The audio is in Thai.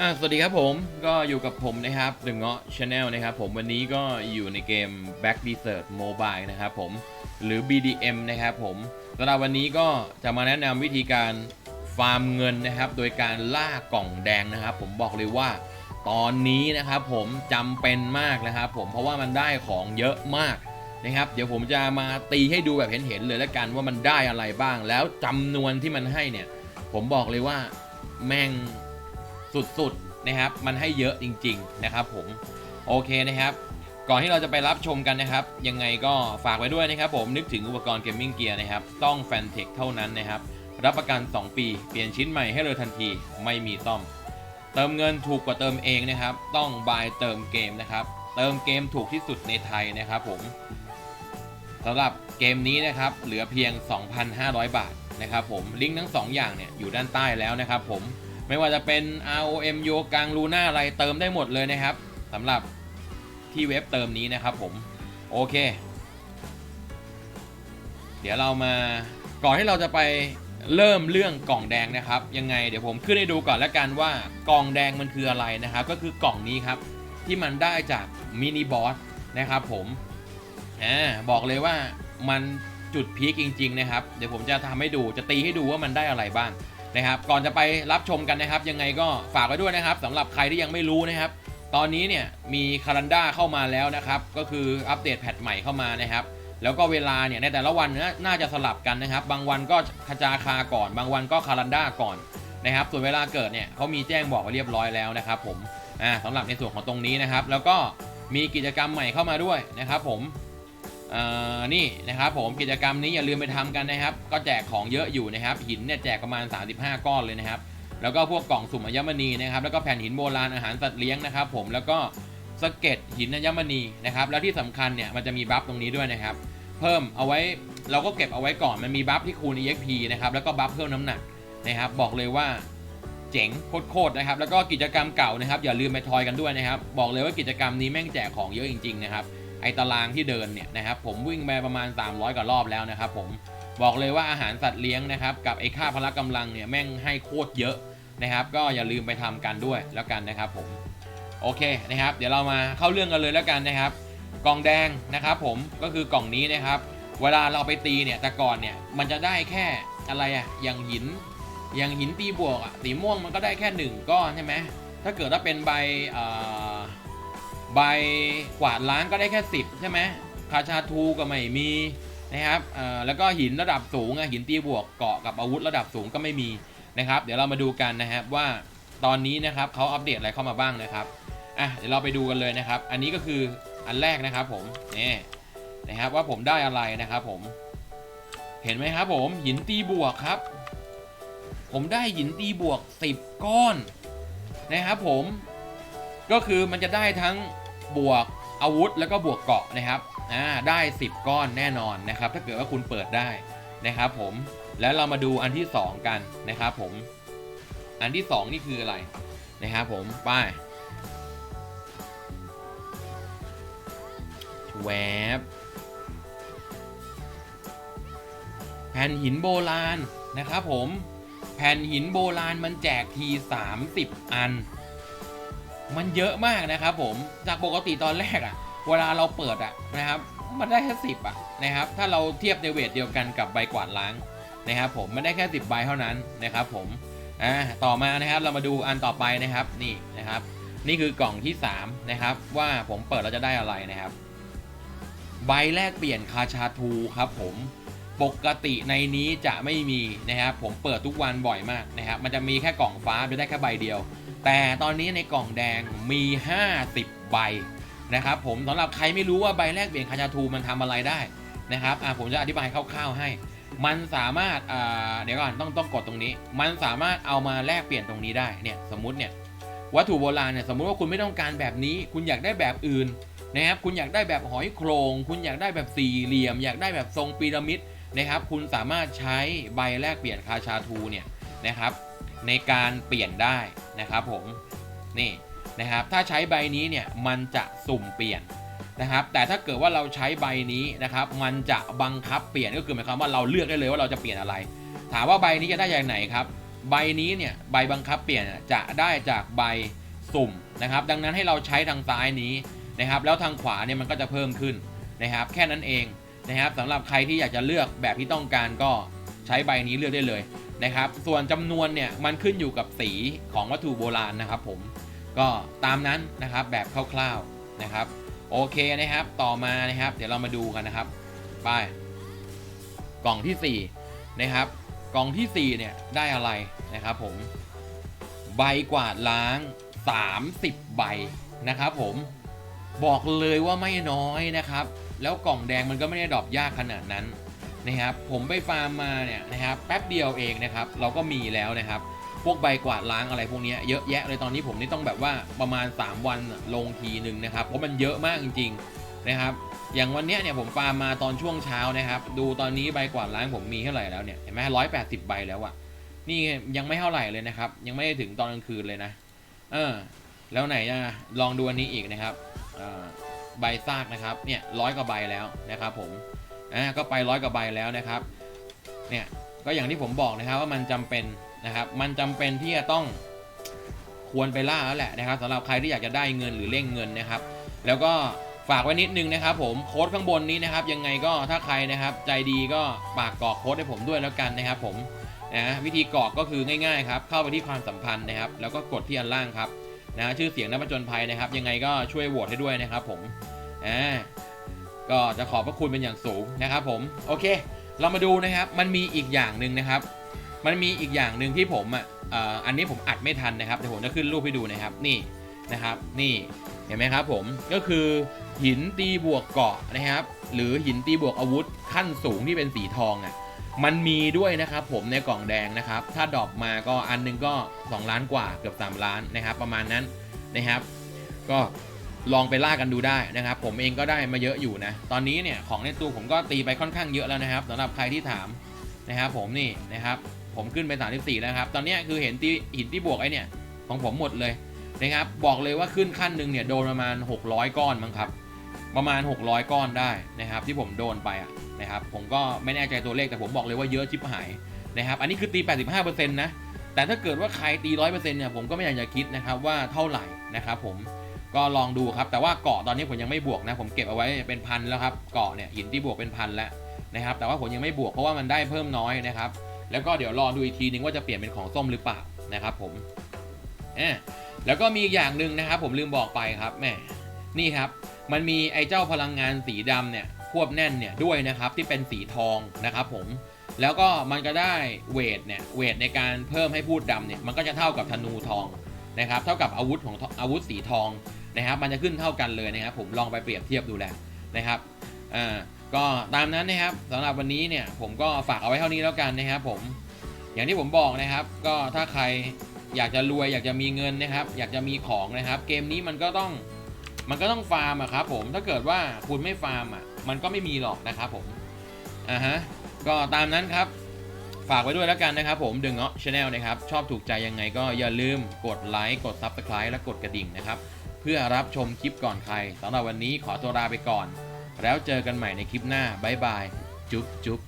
อ่าสวัสดีครับผมก็อยู่กับผมนะครับ The เงาะ Channel นะครับผมวันนี้ก็อยู่ในเกม Back Desert Mobile นะครับผมหรือ BDM นะครับผมสำหรับวันนี้ก็จะมาแนะนำวิธีการฟาร์มเงินนะครับ โดยการล่ากล่องแดงนะครับ ผมบอกเลยว่าตอนนี้นะครับผมจำเป็นมากนะครับผมเพราะว่ามันได้ของเยอะมากนะครับ เดี๋ยวผมจะมาตีให้ดูแบบเห็นๆเลยแล้วกันว่ามันได้อะไรบ้าง แล้วจำนวนที่มันให้เนี่ย ผมบอกเลยว่าแม่ง สุดๆนะครับ มันให้เยอะจริง ๆ นะครับ ผมโอเคนะครับ ก่อนที่เราจะไปรับชมกันนะครับ ยังไงก็ฝากไว้ด้วยนะครับ ผมนึกถึงอุปกรณ์เกมมิ่งเกียร์นะครับ ต้องแฟนเทคเท่านั้นนะครับ รับประกัน 2 ปี เปลี่ยนชิ้นใหม่ให้เลยทันทีไม่มีซ่อม เติมเงินถูกกว่าเติมเองนะครับ ต้องบายเติมเกมนะครับ เติมเกมถูกที่สุดในไทยนะครับ ผมสำหรับเกมนี้นะครับ เหลือเพียง 2,500 บาทนะครับผมลิงก์ทั้ง2อย่างเนี่ยอยู่ด้านใต้แล้วนะครับ ผม ไม่ว่าจะเป็น ROM โยกังลูน่าอะไรเติมได้หมดเลยนะครับสำหรับที่เว็บเติมนี้นะครับผม โอเค เดี๋ยวเรามาก่อนที่เราจะไปเริ่มเรื่องกล่องแดงนะครับ ยังไงเดี๋ยวผมขึ้นให้ดูก่อนแล้วกันว่ากล่องแดงมันคืออะไรนะครับ ก็คือกล่องนี้ครับ ที่มันได้จากมินิบอสนะครับผมอ่าบอกเลยว่ามันจุดพีคจริง ๆ นะครับ เดี๋ยวผมจะทำให้ดูจะตีให้ดูว่ามันได้อะไรบ้าง นะครับ ก่อนจะไปรับชมกันนะครับ ยังไงก็ฝากไว้ด้วยนะครับสำหรับใครที่ยังไม่รู้นะครับ ตอนนี้เนี่ยมีคาลันดาเข้ามาแล้วนะครับ ก็คืออัปเดตแพทใหม่เข้ามานะครับ แล้วก็เวลาเนี่ยในแต่ละวันเนี่ยน่าจะสลับกันนะครับ บางวันก็คาจาคาก่อน บางวันก็คาลันดาก่อนนะครับ ส่วนเวลาเกิดเนี่ยเขามีแจ้งบอกไว้เรียบร้อยแล้วนะครับ ผมอ่าสำหรับในส่วนของตรงนี้นะครับ แล้วก็มีกิจกรรมใหม่เข้ามาด้วยนะครับ ผม อ่านี่นะครับผมกิจกรรมนี้อย่าลืมไปทำกันนะครับ ก็แจกของเยอะอยู่นะครับหินเนี่ยแจกประมาณ 35 ก้อนเลยนะครับ แล้วก็พวกกล่องสุ่มอัญมณีนะครับแล้วก็แผ่นหินโบราณอาหารสัตว์เลี้ยงนะครับ ผมแล้วก็สเก็ตหินอัญมณีนะครับแล้วที่สำคัญเนี่ยมันจะมีบัฟตรงนี้ด้วยนะครับ เพิ่มเอาไว้เราก็เก็บเอาไว้ก่อนมันมีบัฟที่คูณ EXP นะครับแล้วก็บัฟเพิ่มน้ำหนักนะครับ บอกเลยว่าเจ๋งโคตรนะครับ แล้วก็กิจกรรมเก่านะครับ อย่าลืมไปทอยกันด้วยนะครับ บอกเลยว่ากิจกรรมนี้แม่งแจกของเยอะจริง ๆ นะครับ ไอตารางที่เดินเนี่ยนะครับผมวิ่งไปประมาณ 300 กว่ารอบแล้วนะครับผมบอกเลยว่าอาหารสัตว์เลี้ยงนะครับกับไอค่าพละกำลังเนี่ยแม่งให้โคตรเยอะนะครับ ก็อย่าลืมไปทำกันด้วยแล้วกันนะครับผมโอเคนะครับ เดี๋ยวเรามาเข้าเรื่องกันเลยแล้วกันนะครับ กล่องแดงนะครับผมก็คือกล่องนี้นะครับ เวลาเราไปตีเนี่ยแต่ก่อนเนี่ยมันจะได้แค่อะไรอะอย่างหินอย่างหินตีบวกอะสีม่วงมันก็ได้แค่หนึ่งก้อนใช่ไหมถ้าเกิดว่าเป็นใบเอ่อ ใบกวาดล้างก็ได้แค่ 10 ใช่ไหมคาชาทูก็ไม่มีนะครับแล้วก็หินระดับสูงหินตีบวกเกาะกับอาวุธระดับสูงก็ไม่มีนะครับ เดี๋ยวเรามาดูกันนะครับว่าตอนนี้นะครับเขาอัปเดตอะไรเข้ามาบ้างนะครับอะเดี๋ยวเราไปดูกันเลยนะครับ อันนี้ก็คืออันแรกนะครับผมนี่นะครับว่าผมได้อะไรนะครับผม เห็นไหมครับผมหินตีบวกครับ ผมได้หินตีบวก 10 ก้อนนะครับผมก็คือมันจะได้ทั้ง บวกอาวุธแล้วก็บวกเกาะนะครับอ่าได้ 10 ก้อนแน่นอนนะครับ ถ้าเกิดว่าคุณเปิดได้นะครับผมแล้วเรามาดูอันที่ 2 กันนะครับผมอันที่ 2 นี่คืออะไรนะครับผมไป้ายแวบแผ่นหินโบราณนะครับผมแผ่นหินโบราณมันแจกที 30 อัน มันเยอะมากนะครับผมจากปกติตอนแรกอะ่ะเวลาเราเปิดอะ่ะนะครับ มันได้แค่สิบอะนะครับ ถ้าเราเทียบในเวทเดียวกันกับใบกวาดล้างนะครับ ผมมันได้แค่สิบใบเท่านั้นนะครับผมอ่าต่อมานะครับเรามาดูอันต่อไปนะครับนี่นะครับ นี่คือกล่องที่3นะครับว่าผมเปิดแล้วจะได้อะไรนะครับ ใบแลกเปลี่ยนคาชาทูครับ ผมปกติในนี้จะไม่มีนะครับ ผมเปิดทุกวันบ่อยมากนะครับ มันจะมีแค่กล่องฟ้าจะได้แค่ใบเดียว แต่ตอนนี้ในกล่องแดงมี 50 ใบนะครับผมสำหรับใครไม่รู้ว่าใบแรกเปลี่ยนคาชาทูมันทำอะไรได้นะครับอ่าผมจะอธิบายคร่าวๆให้ มันสามารถอ่าเดี๋ยวก่อนต้องต้องกดตรงนี้ มันสามารถเอามาแลกเปลี่ยนตรงนี้ได้เนี่ยสมมติเนี่ยวัตถุโบราณเนี่ยสมมติว่าคุณไม่ต้องการแบบนี้ คุณอยากได้แบบอื่นนะครับคุณอยากได้แบบหอยโครงคุณอยากได้แบบสี่เหลี่ยม อยากได้แบบทรงพีระมิดนะครับ คุณสามารถใช้ใบแลกเปลี่ยนคาชาทูเนี่ยนะครับ ในการเปลี่ยนได้ นะครับผมนี่นะครับถ้าใช้ใบนี้เนี่ยมันจะสุ่มเปลี่ยนนะครับแต่ถ้าเกิดว่าเราใช้ใบนี้นะครับมันจะบังคับเปลี่ยนก็คือหมายความว่าเราเลือกได้เลยว่าเราจะเปลี่ยนอะไร ถามว่าใบนี้จะได้อย่างไหนครับใบนี้เนี่ยใบบังคับเปลี่ยนจะได้จากใบสุ่มนะครับดังนั้นให้เราใช้ทางซ้ายนี้นะครับแล้วทางขวาเนี่ยมันก็จะเพิ่มขึ้นนะครับแค่นั้นเองนะครับสำหรับใครที่อยากจะเลือกแบบที่ต้องการก็ใช้ใบนี้เลือกได้เลย นะครับ ส่วนจำนวนเนี่ยมันขึ้นอยู่กับสีของวัตถุโบราณนะครับ ผมก็ตามนั้นนะครับแบบคร่าวๆนะครับ โอเคนะครับ ต่อมานะครับ เดี๋ยวเรามาดูกันนะครับไปกล่องที่สี่นะครับ กล่องที่4เนี่ยได้อะไรนะครับผมใบกวาดล้าง 30 ใบนะครับ ผมบอกเลยว่าไม่น้อยนะครับ แล้วกล่องแดงมันก็ไม่ได้ดรอปยากขนาดนั้น นะครับ ผมไปฟาร์มมาเนี่ยนะครับแป๊บเดียวเองนะครับเราก็มีแล้วนะครับ พวกใบกวาดล้างอะไรพวกนี้เยอะแยะเลยตอนนี้ผมนี่ต้องแบบว่าประมาณ 3 วันลงทีหนึ่งนะครับเพราะมันเยอะมากจริง ๆนะครับ อย่างวันนี้เนี่ยผมฟาร์มมาตอนช่วงเช้านะครับ ดูตอนนี้ใบกวาดล้างผมมีเท่าไหร่แล้วเนี่ยเห็นไหมร้อยแปดสิบใบแล้วอะนี่ยังไม่เท่าไหร่เลยนะครับ ยังไม่ได้ถึงตอนกลางคืนเลยนะ เออ แล้วไหนจะลองดูอันนี้อีกนะครับใบซากนะครับเนี่ยร้อยกว่าใบแล้วนะครับผม อ่าก็ไปร้อยกว่าใบแล้วนะครับเนี่ยก็อย่างที่ผมบอกนะครับว่ามันจำเป็นนะครับ มันจำเป็นที่จะต้องควรไปล่าแล้วแหละนะครับสำหรับใครที่อยากจะได้เงินหรือเร่งเงินนะครับ แล้วก็ฝากไว้นิดนึงนะครับผมโค้ดข้างบนนี้นะครับ ยังไงก็ถ้าใครนะครับ ใจดีก็ปากกรอกโค้ดให้ผมด้วยแล้วกันนะครับ ผมนะวิธีกรอกก็คือง่ายๆครับเข้าไปที่ความสัมพันธ์นะครับ แล้วก็กดที่อันล่างครับนะชื่อเสียงนักผจญภัยนะครับ ยังไงก็ช่วยโหวตให้ด้วยนะครับ ผมอ่า ก็จะขอบพระคุณเป็นอย่างสูงนะครับผมโอเค เรามาดูนะครับมันมีอีกอย่างหนึ่งนะครับ มันมีอีกอย่างหนึ่งที่ผมอะอันนี้ผมอัดไม่ทันนะครับเดี๋ยวผมจะขึ้นรูปให้ดูนะครับนี่นะครับนี่เห็นไหมครับผมก็คือหินตีบวกเกาะนะครับ หรือหินตีบวกอาวุธขั้นสูงที่เป็นสีทองอะมันมีด้วยนะครับผมในกล่องแดงนะครับ ถ้าดรอปมาก็อันหนึงก็ 2 ล้านกว่าเกือบ 3 ล้านนะครับ ประมาณนั้นนะครับ ก็ ลองไปล่ากันดูได้นะครับ ผมเองก็ได้มาเยอะอยู่นะ ตอนนี้เนี่ยของในตู้ผมก็ตีไปค่อนข้างเยอะแล้วนะครับสำหรับใครที่ถามนะครับผมนี่นะครับ ผมขึ้นไป 34 แล้วครับ ตอนนี้คือเห็นที่หินที่บวกไอเนี่ยของผมหมดเลยนะครับ บอกเลยว่าขึ้นขั้นหนึ่งเนี่ยโดนประมาณ 600 ก้อนมั้งครับ ประมาณ 600 ก้อนได้นะครับ ที่ผมโดนไปอะนะครับ ผมก็ไม่แน่ใจตัวเลขแต่ผมบอกเลยว่าเยอะชิบหายนะครับ อันนี้คือตี 85%นะ แต่ถ้าเกิดว่าใครตี 100%เนี่ยผมก็ไม่อยากจะคิดนะครับว่าเท่าไหร่นะครับผม ก็ลองดูครับ แต่ว่าเกาะตอนนี้ผมยังไม่บวกนะ ผมเก็บเอาไว้เป็นพันแล้วครับ เกาะเนี่ยหินที่บวกเป็นพันแล้วนะครับ แต่ว่าผมยังไม่บวกเพราะว่ามันได้เพิ่มน้อยนะครับ แล้วก็เดี๋ยวรอดูอีกทีนึงว่าจะเปลี่ยนเป็นของส้มหรือเปล่านะครับผมเออแล้วก็มีอย่างหนึ่งนะครับ ผมลืมบอกไปครับแม่นี่ครับ มันมีไอ้เจ้าพลังงานสีดำเนี่ยควบแน่นเนี่ยด้วยนะครับที่เป็นสีทองนะครับผมแล้วก็มันก็ได้เวทเนี่ยเวทในการเพิ่มให้พูดดำเนี่ยมันก็จะเท่ากับธนูทองนะครับ เท่ากับอาวุธของอาวุธสีทอง นะครับ มันจะขึ้นเท่ากันเลยนะครับ ผมลองไปเปรียบเทียบดูแล้วนะครับอ่าก็ตามนั้นนะครับสำหรับวันนี้เนี่ยผมก็ฝากเอาไว้เท่านี้แล้วกันนะครับ ผมอย่างที่ผมบอกนะครับ ก็ถ้าใครอยากจะรวยอยากจะมีเงินนะครับ อยากจะมีของนะครับ เกมนี้มันก็ต้องมันก็ต้องฟาร์มอะครับผมถ้าเกิดว่าคุณไม่ฟาร์มอะมันก็ไม่มีหรอกนะครับผมอ่าฮะก็ตามนั้นครับฝากไว้ด้วยแล้วกันนะครับผมดึงเนาะชาแนลนะครับ ชอบถูกใจยังไงก็อย่าลืมกดไลค์กด Subscribe และกดกระดิ่งนะครับ พื่อรับชมคลิปก่อนใครสำหรับวันนี้ขอตัวลาไปก่อน แล้วเจอกันใหม่ในคลิปหน้าบ๊ายบาย จุ๊บจุ๊บ